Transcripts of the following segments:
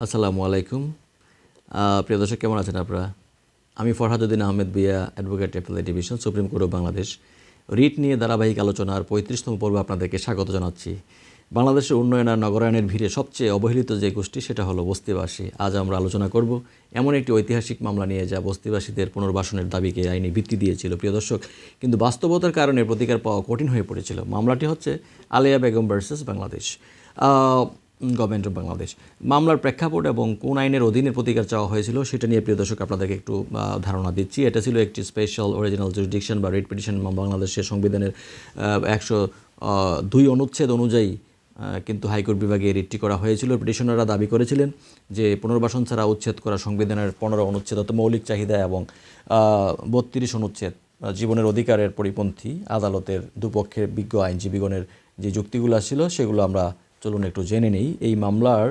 আসসালামু আলাইকুম। প্রিয় দর্শক, কেমন আছেন আপনারা? আমি ফরহাদুদ্দিন আহমেদ বিয়া advocate appellate division, supreme court of Bangladesh. Writ নিয়ে ধারাবাহিক আলোচনার পঁয়ত্রিশতম পর্ব আপনাদেরকে স্বাগত জানাচ্ছি। বাংলাদেশের উন্নয়ন আর নগরায়নের ভিড়ে সবচেয়ে অবহেলিত যে গোষ্ঠী, সেটা হলো বস্তিবাসী। আজ আমরা আলোচনা করব এমন একটি ঐতিহাসিক মামলা নিয়ে যা বস্তিবাসীদের পুনর্বাসনের দাবিকে আইনি ভিত্তি দিয়েছিল। প্রিয় দর্শক, কিন্তু বাস্তবতার কারণে প্রতিকার পাওয়া কঠিন হয়ে পড়েছিল। মামলাটি হচ্ছে Aliya Begum versus Bangladesh. Government of Bangladesh. মামলার প্রেক্ষাপট এবং কোন আইনের অধীনে প্রতিকার চাওয়া হয়েছিল সেটা নিয়ে প্রিয় দর্শক, আপনাদেরকে একটু ধারণা দিচ্ছি। এটা ছিল একটি স্পেশাল অরিজিনাল জুরিডিকশন বা রিট পিটিশন বাংলাদেশের সংবিধানের একশো দুই অনুচ্ছেদ অনুযায়ী কিন্তু হাইকোর্ট বিভাগে রিটটি করা হয়েছিল। পিটিশনাররা দাবি করেছিলেন যে পুনর্বাসন ছাড়া উচ্ছেদ করা সংবিধানের পনেরো অনুচ্ছেদ অত মৌলিক চাহিদা এবং বত্রিশ অনুচ্ছেদ জীবনের অধিকারের পরিপন্থী আদালতের দুপক্ষের বিজ্ঞ আইনজীবীগণের যে যুক্তিগুলো ছিল সেগুলো আমরা চলুন একটু জেনে নেই। এই মামলার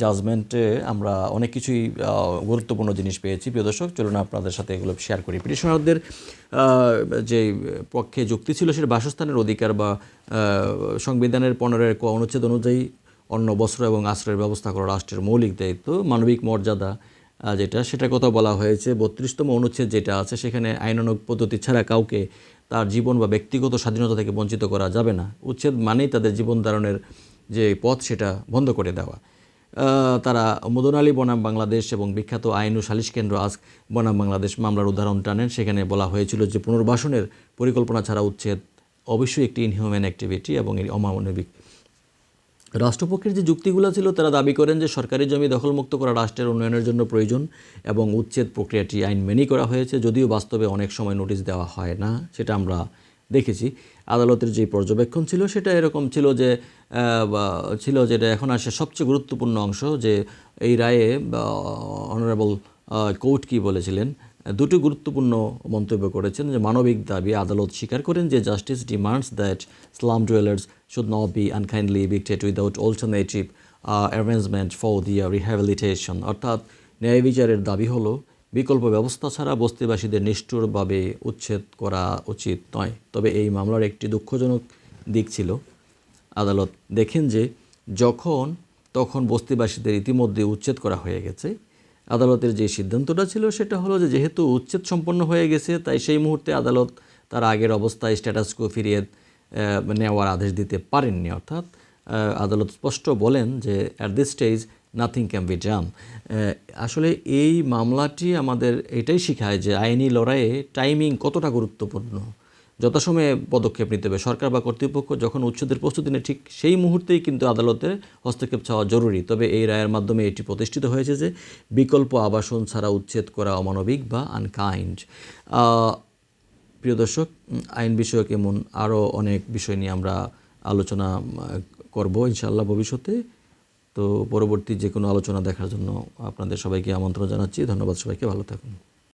জাজমেন্টে আমরা অনেক কিছুই গুরুত্বপূর্ণ জিনিস পেয়েছি। প্রিয় দর্শক, চলুন আপনাদের সাথে এগুলো শেয়ার করি। পিটিশনারদের যে পক্ষে যুক্তি ছিল সেটা বাসস্থানের অধিকার বা সংবিধানের পনেরোর ক অনুচ্ছেদ অনুযায়ী অন্য বস্ত্র এবং আশ্রয়ের ব্যবস্থা করা রাষ্ট্রের মৌলিক দায়িত্ব, মানবিক মর্যাদা যেটা, সেটার কথা বলা হয়েছে। বত্রিশতম অনুচ্ছেদ যেটা আছে, সেখানে আইনানুগ পদ্ধতি ছাড়া কাউকে তার জীবন বা ব্যক্তিগত স্বাধীনতা থেকে বঞ্চিত করা যাবে না। উচ্ছেদ মানেই তাদের জীবন ধারণের যে পথ সেটা বন্ধ করে দেওয়া। তারা মদন আলী বনাম বাংলাদেশ এবং বিখ্যাত আইন ও সালিশ কেন্দ্র আজ বনাম বাংলাদেশ মামলার উদাহরণ টানেন। সেখানে বলা হয়েছিল যে পুনর্বাসনের পরিকল্পনা ছাড়া উচ্ছেদ অবশ্যই একটি ইনহিউম্যান অ্যাক্টিভিটি এবং এর অমানবিক। রাষ্ট্রপক্ষের যে যুক্তিগুলো ছিল, তারা দাবি করেন যে সরকারি জমি দখলমুক্ত করা রাষ্ট্রের উন্নয়নের জন্য প্রয়োজন এবং উচ্ছেদ প্রক্রিয়াটি আইন মেনেই করা হয়েছে, যদিও বাস্তবে অনেক সময় নোটিশ দেওয়া হয় না, সেটা আমরা দেখেছি। আদালতের যে পর্যবেক্ষণ ছিল, সেটা এরকম ছিল যে ছিল যেটা এখন আসে সবচেয়ে গুরুত্বপূর্ণ অংশ যে এই রায়ে অনারেবল কোর্ট কি বলেছিলেন? দুটি গুরুত্বপূর্ণ মন্তব্য করেছেন যে মানবিক দাবি আদালত স্বীকার করেন যে justice demands that slum dwellers should not be unkindly evicted without alternative arrangement for the rehabilitation অর্থাৎ ন্যায় বিচারের দাবি হলো বিকল্প ব্যবস্থা ছাড়া বস্তিবাসীদের নিষ্ঠুরভাবে উচ্ছেদ করা উচিত নয়। তবে এই মামলার একটি দুঃখজনক দিক ছিল। আদালত দেখেন যে যখন, তখন বস্তিবাসীদের ইতিমধ্যে উচ্ছেদ করা হয়ে গেছে। আদালতের যে সিদ্ধান্তটা ছিল সেটা হলো যে যেহেতু উচ্ছেদ সম্পন্ন হয়ে গেছে, তাই সেই মুহূর্তে আদালত তার আগের অবস্থায় স্ট্যাটাসকো ফিরিয়ে নেওয়ার আদেশ দিতে পারেননি। অর্থাৎ আদালত স্পষ্ট বলেন যে at this stage nothing can be done আসলে এই মামলাটি আমাদের এটাই শেখায় যে আইনি লড়াইয়ে টাইমিং কতটা গুরুত্বপূর্ণ। যথাসময়ে পদক্ষেপ নিতে হবে। সরকার বা কর্তৃপক্ষ যখন উচ্ছেদের প্রস্তুতি নেয়, ঠিক সেই মুহূর্তেই কিন্তু আদালতের হস্তক্ষেপ চাওয়া জরুরি। তবে এই রায়ের মাধ্যমে এটি প্রতিষ্ঠিত হয়েছে যে বিকল্প আবাসন ছাড়া উচ্ছেদ করা অমানবিক বা আনকাইন্ড প্রিয় দর্শক, আইন বিষয়ক এমন আরও অনেক বিষয় নিয়ে আমরা আলোচনা করব। ইনশাআল্লাহ ভবিষ্যতে তো পরবর্তী যে কোনো আলোচনা দেখার জন্য আপনাদের সবাইকে আমন্ত্রণ জানাচ্ছি। ধন্যবাদ সবাইকে, ভালো থাকুন।